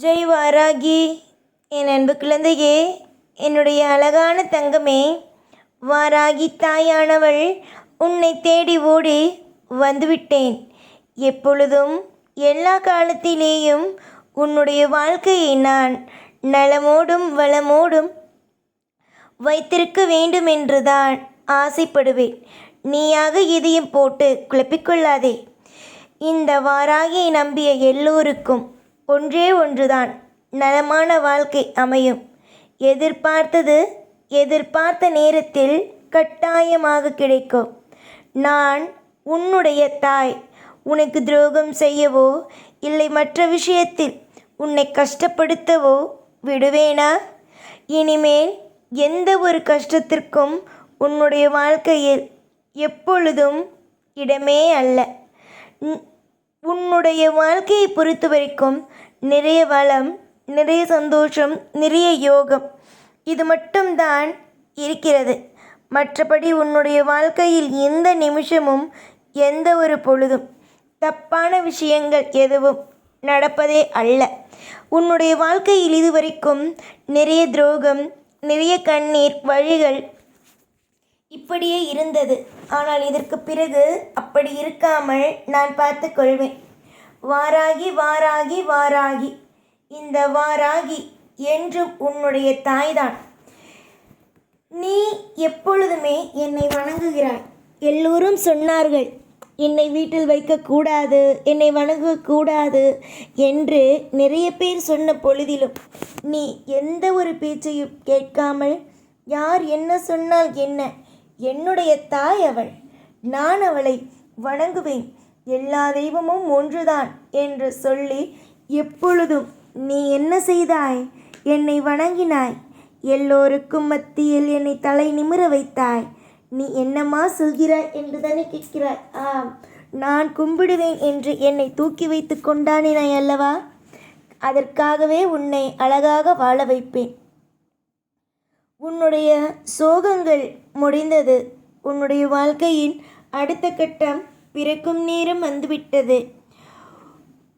ஜெய் வாராகி. என் அன்பு குழந்தையே என்னுடைய அழகான தங்கமே வாராகி தாயானவள் உன்னை தேடி ஓடி வந்துவிட்டேன். எப்பொழுதும் எல்லா காலத்திலேயும் உன்னுடைய வாழ்க்கையை நான் நலமோடும் வளமோடும் வைத்திருக்க வேண்டுமென்றுதான் ஆசைப்படுவேன். நீயாக இதையும் போட்டு குழப்பிக்கொள்ளாதே இந்த வாராகியை நம்பிய எல்லோருக்கும் ஒன்றே ஒன்றுதான். நலமான வாழ்க்கை அமையும். எதிர்பார்த்தது எதிர்பார்த்த நேரத்தில் கட்டாயமாக கிடைக்கும். நான் உன்னுடைய தாய். உனக்கு துரோகம் செய்யவோ இல்லை மற்ற விஷயத்தில் உன்னை கஷ்டப்படுத்தவோ விடுவேனா? இனிமேல் எந்த ஒரு கஷ்டத்திற்கும் உன்னுடைய வாழ்க்கையில் எப்பொழுதும் இடமே அல்ல. உன்னுடைய வாழ்க்கையை பொறுத்த வரைக்கும் நிறைய வளம் நிறைய சந்தோஷம் நிறைய யோகம் இது மட்டும்தான் இருக்கிறது. மற்றபடி உன்னுடைய வாழ்க்கையில் எந்த நிமிஷமும் எந்த ஒரு பொழுதும் தப்பான விஷயங்கள் எதுவும் நடப்பதே அல்ல. உன்னுடைய வாழ்க்கையில் இதுவரைக்கும் நிறைய துரோகம் நிறைய கண்ணீர் வழிகள் இப்படியே இருந்தது. ஆனால் இதற்கு பிறகு அப்படி இருக்காமல் நான் பார்த்து கொள்வேன். வாராகி வாராகி வாராகி. இந்த வாராகி என்றும் உன்னுடைய தாய்தான். நீ எப்பொழுதுமே என்னை வணங்குகிறாய். எல்லோரும் சொன்னார்கள் என்னை வீட்டில் வைக்கக்கூடாது என்னை வணங்கக்கூடாது என்று நிறைய பேர் சொன்ன பொழுதிலும் நீ எந்த ஒரு பேச்சையும் கேட்காமல் யார் என்ன சொன்னால் என்ன? என்னுடைய தாய் அவள். நான் அவளை வணங்குவேன். எல்லா தெய்வமும் ஒன்றுதான் என்று சொல்லி எப்பொழுதும் நீ என்ன செய்தாய்? என்னை வணங்கினாய். எல்லோருக்கும் மத்தியில் என்னை தலை நிமிர வைத்தாய். நீ என்னம்மா சொல்கிறாய் என்று தானே கேட்கிறாய் ஆம் நான் கும்பிடுவேன் என்று என்னை தூக்கி வைத்து கொண்டாடினாய் அல்லவா? அதற்காகவே உன்னை அழகாக வாழ வைப்பேன். உன்னுடைய சோகங்கள் முடிந்தது. உன்னுடைய வாழ்க்கையின் அடுத்த கட்டம் பிறக்கும் நேரம் வந்துவிட்டது.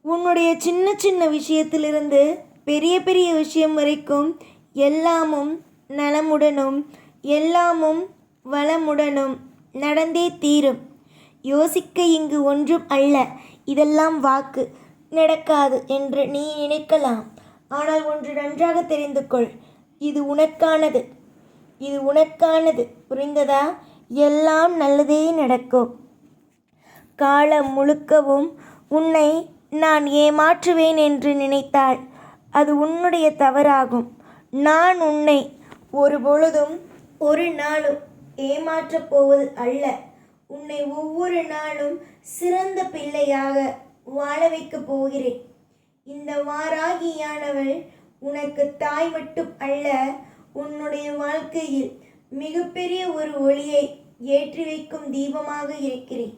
உன்னுடைய சின்ன சின்ன விஷயத்திலிருந்து பெரிய பெரிய விஷயம் வரைக்கும் எல்லாமும் நலமுடனும் எல்லாமும் வளமுடனும் நடந்தே தீரும். யோசிக்க இங்கு ஒன்றும் அல்ல. இதெல்லாம் வாக்கு. நடக்காது என்று நீ நினைக்கலாம். ஆனால் ஒன்று நன்றாக தெரிந்து கொள். இது உனக்கானது. இது உனக்கானது புரிந்ததா? எல்லாம் நல்லதே நடக்கும். காலம் முழுக்கவும் உன்னை நான் ஏமாற்றுவேன் என்று நினைத்தாள் அது உன்னுடைய தவறாகும். நான் உன்னை ஒரு பொழுதும் ஒரு நாளும் ஏமாற்றப் போவது அல்ல. உன்னை ஒவ்வொரு நாளும் சிறந்த பிள்ளையாக வாழ வைக்கப் போகிறேன். இந்த வாராகியானவள் உனக்கு தாய் மட்டும் அல்ல உன்னுடைய வாழ்க்கையில் மிகப்பெரிய ஒரு ஒளியை ஏற்றி வைக்கும் தீபமாக இருக்கிறேன்.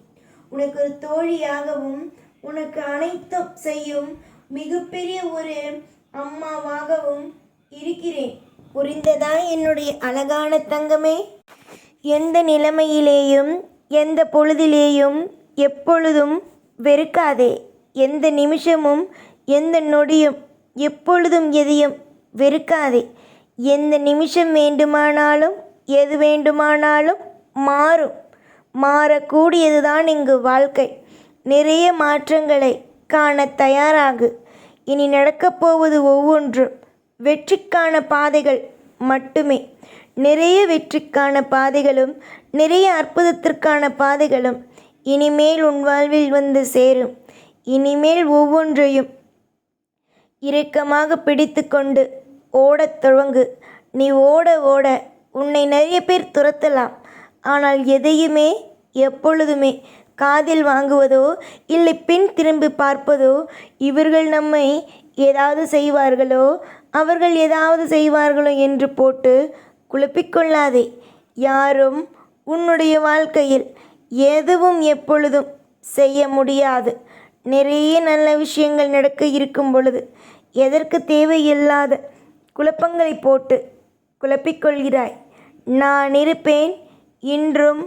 உனக்கு ஒரு தோழியாகவும் உனக்கு அனைத்தும் செய்யும் மிகப்பெரிய ஒரு அம்மாவாகவும் இருக்கிறேன். புரிந்ததா என்னுடைய அழகான தங்கமே? எந்த நிலைமையிலேயும் எந்த பொழுதிலேயும் எப்பொழுதும் வெறுக்காதே. எந்த நிமிஷமும் எந்த நொடியும் எப்பொழுதும் எதையும் வெறுக்காதே. எந்த நிமிஷம் வேண்டுமானாலும் எது வேண்டுமானாலும் மாறும். மாறக்கூடியதுதான் இங்கு வாழ்க்கை. நிறைய மாற்றங்களை காண தயாராகு. இனி நடக்கப் போவது ஒவ்வொன்றும். வெற்றிக்கான பாதைகள் மட்டுமே. நிறைய வெற்றிக்கான பாதைகளும் நிறைய அற்புதத்திற்கான பாதைகளும் இனிமேல் உன் வாழ்வில் வந்து சேரும். இனிமேல் ஒவ்வொன்றையும் இரக்கமாக பிடித்து கொண்டு ஓடத் தொடங்கு நீ ஓட ஓட உன்னை நிறைய பேர் துரத்தலாம். ஆனால் எதையுமே எப்பொழுதுமே காதில் வாங்குவதோ இல்லை பின் திரும்பி பார்ப்பதோ இவர்கள் நம்மை ஏதாவது செய்வார்களோ அவர்கள் ஏதாவது செய்வார்களோ என்று போட்டு குழப்பிக்கொள்ளாதே யாரும் உன்னுடைய வாழ்க்கையில் எதுவும் எப்பொழுதும் செய்ய முடியாது. நிறைய நல்ல விஷயங்கள் நடக்க இருக்கும் பொழுது எதற்கு தேவையில்லாத குழப்பங்களை போட்டு குழப்பிக்கொள்கிறாய். நான் இருப்பேன் இன்றும்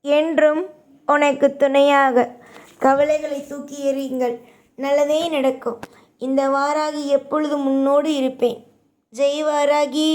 என்றும் உனக்கு துணையாக. கவலைகளை தூக்கி எறியுங்கள். நல்லதே நடக்கும். இந்த வாராகி எப்பொழுதும் முன்னோடு இருப்பேன். ஜெய் வாராகி